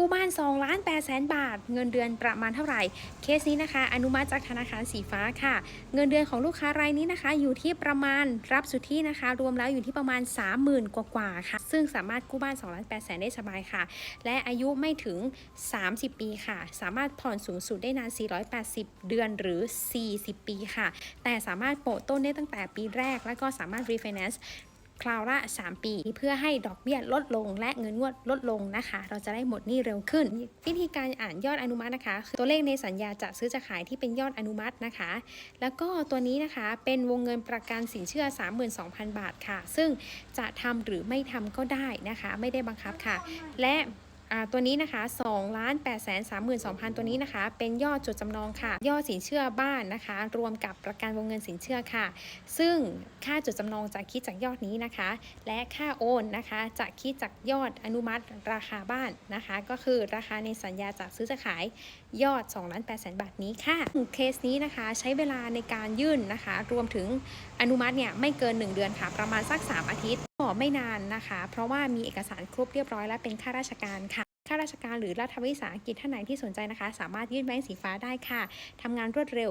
กู้บ้าน2ล้าน8แสนบาท เงินเดือนประมาณเท่าไหร่ เคสนี้นะคะ อนุมัติจากธนาคารสีฟ้าค่ะ เงินเดือนของลูกค้ารายนี้นะคะ อยู่ที่ประมาณรับสุทธินะคะ รวมแล้วอยู่ที่ประมาณ 30,000 กว่าๆค่ะ ซึ่งสามารถกู้บ้าน2ล้าน8แสนได้สบายค่ะ และอายุไม่ถึง 30 ปีค่ะ สามารถผ่อนสูงสุดได้นาน 480 เดือนหรือ 40 ปีค่ะ แต่สามารถโปะต้นได้ตั้งแต่ปีแรก แล้วก็สามารถ refinance คราวละ 3 ปี เพื่อให้ดอกเบี้ยลดลงและเงินงวดลดลงนะคะ เราจะได้หมดหนี้เร็วขึ้น วิธีการอ่านยอดอนุมัตินะคะคือตัวเลขในสัญญาจะซื้อจะขายที่เป็นยอดอนุมัตินะคะ แล้วก็ตัวนี้นะคะเป็นวงเงินประกันสินเชื่อ 32,000 บาทค่ะ ซึ่งจะทำหรือไม่ทำก็ได้นะคะ ไม่ได้บังคับค่ะ และ ตัวนี้นะคะ2ล้าน8 3 2 0 0 0 ตัวนี้นะคะ เป็นยอดจดจำนองค่ะ ยอดสินเชื่อบ้านนะคะ รวมกับประกันวงเงินสินเชื่อค่ะ ซึ่งค่าจดจำนองจะคิดจากยอดนี้นะคะ และค่าโอนนะคะจะคิดจากยอดอนุมัติราคาบ้านนะคะ ก็คือราคาในสัญญาจากซื้อจะขายยอด2ล้าน8แสนบาทนี้ค่ะเคสนี้นะคะใช้เวลาในการยื่นนะคะ รวมถึงอนุมัติเนี่ยไม่เกิน 1 เดือนค่ะ ประมาณสัก 3 อาทิตย์ก็ไม่นานนะคะ เพราะว่ามีเอกสารครบเรียบร้อยและเป็นข้าราชการค่ะ ข้าราชการหรือรัฐวิสาหกิจท่านไหนที่สนใจนะคะ สามารถยื่นแบงค์สีฟ้าได้ค่ะทำงานรวดเร็ว